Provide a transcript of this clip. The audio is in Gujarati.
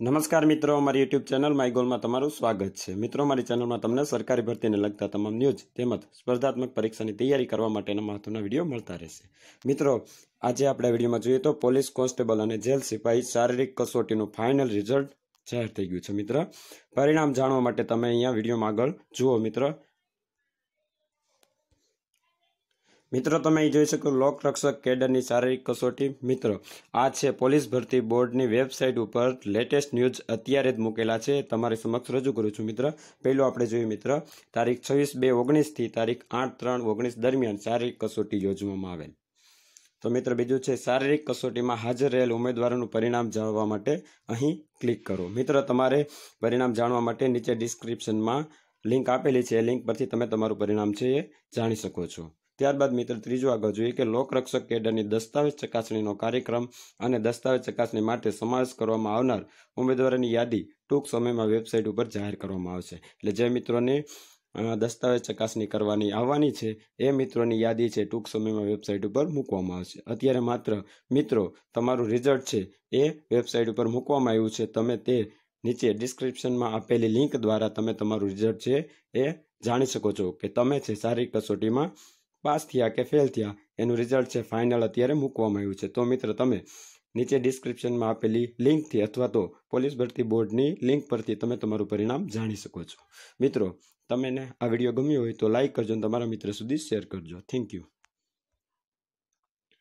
નમસ્કાર મિત્રો, અમારી યુટ્યુબ ચેનલ માય ગોલમાં તમારું સ્વાગત છે. મિત્રો મારી ચેનલમાં તમને સરકારી ભરતીને લગતા તમામ ન્યૂઝ તેમજ સ્પર્ધાત્મક પરીક્ષાની તૈયારી કરવા માટેના મહત્વના વીડિયો મળતા રહેશે. મિત્રો, આજે આપણે વિડીયોમાં જોઈએ તો પોલીસ કોન્સ્ટેબલ અને જેલ સિપાહી શારીરિક કસોટીનું ફાઇનલ રિઝલ્ટ જાહેર થઈ ગયું છે. મિત્ર, પરિણામ જાણવા માટે તમે અહીંયા વિડીયોમાં આગળ જુઓ. મિત્ર મિત્રો, તમે જોઈ શકો લોક રક્ષક કેડરની શારીરિક કસોટી. મિત્રો, આ છે પોલીસ ભરતી બોર્ડની વેબસાઇટ ઉપર લેટેસ્ટ ન્યૂઝ અત્યારે જ મૂકેલા છે. તમારી સમક્ષ રજૂ કરું છું, મિત્ર. પહેલું આપણે જોયું મિત્ર. તારીખ છવ્વીસ બે ઓગણીસથી તારીખ આઠ ત્રણ ઓગણીસ દરમિયાન શારીરિક કસોટી યોજવામાં આવેલ. તો મિત્ર, બીજું છે શારીરિક કસોટીમાં હાજર રહેલ ઉમેદવારોનું પરિણામ જાણવા માટે અહીં ક્લિક કરો. મિત્ર, તમારે પરિણામ જાણવા માટે નીચે ડિસ્ક્રિપ્શનમાં લિંક આપેલી છે. એ લિંક પરથી તમે તમારું પરિણામ છે એ જાણી શકો છો. ત્યારબાદ મિત્ર, ત્રીજું આગળ જોઈએ કે લોકરક્ષક કેડરની દસ્તાવેજ ચકાસણીનો કાર્યક્રમ અને દસ્તાવેજ ચકાસણી માટે સમાવેશ કરવામાં આવનાર ઉમેદવારોની યાદી ટૂંક સમયમાં વેબસાઇટ ઉપર જાહેર કરવામાં આવશે. એટલે જે મિત્રોને દસ્તાવેજ ચકાસણી કરવાની આવવાની છે, એ મિત્રોની યાદી છે ટૂંક સમયમાં વેબસાઇટ ઉપર મૂકવામાં આવશે. અત્યારે માત્ર, મિત્રો, તમારું રિઝલ્ટ છે એ વેબસાઇટ ઉપર મૂકવામાં આવ્યું છે. તમે તે નીચે ડિસ્ક્રિપ્શનમાં આપેલી લિંક દ્વારા તમે તમારું રિઝલ્ટ છે એ જાણી શકો છો કે તમે છે શારીરિક કસોટીમાં પાસ થયા કે ફેલ થયા, એનું રિઝલ્ટ છે ફાઇનલ અત્યારે મૂકવામાં આવ્યું છે. તો મિત્ર, તમે નીચે ડિસ્ક્રિપ્શનમાં આપેલી લિંકથી અથવા તો પોલીસ ભરતી બોર્ડની લિંક પરથી તમે તમારું પરિણામ જાણી શકો છો. મિત્રો, તમને આ વીડિયો ગમ્યો હોય તો લાઇક કરજો અને તમારા મિત્ર સુધી શેર કરજો. Thank you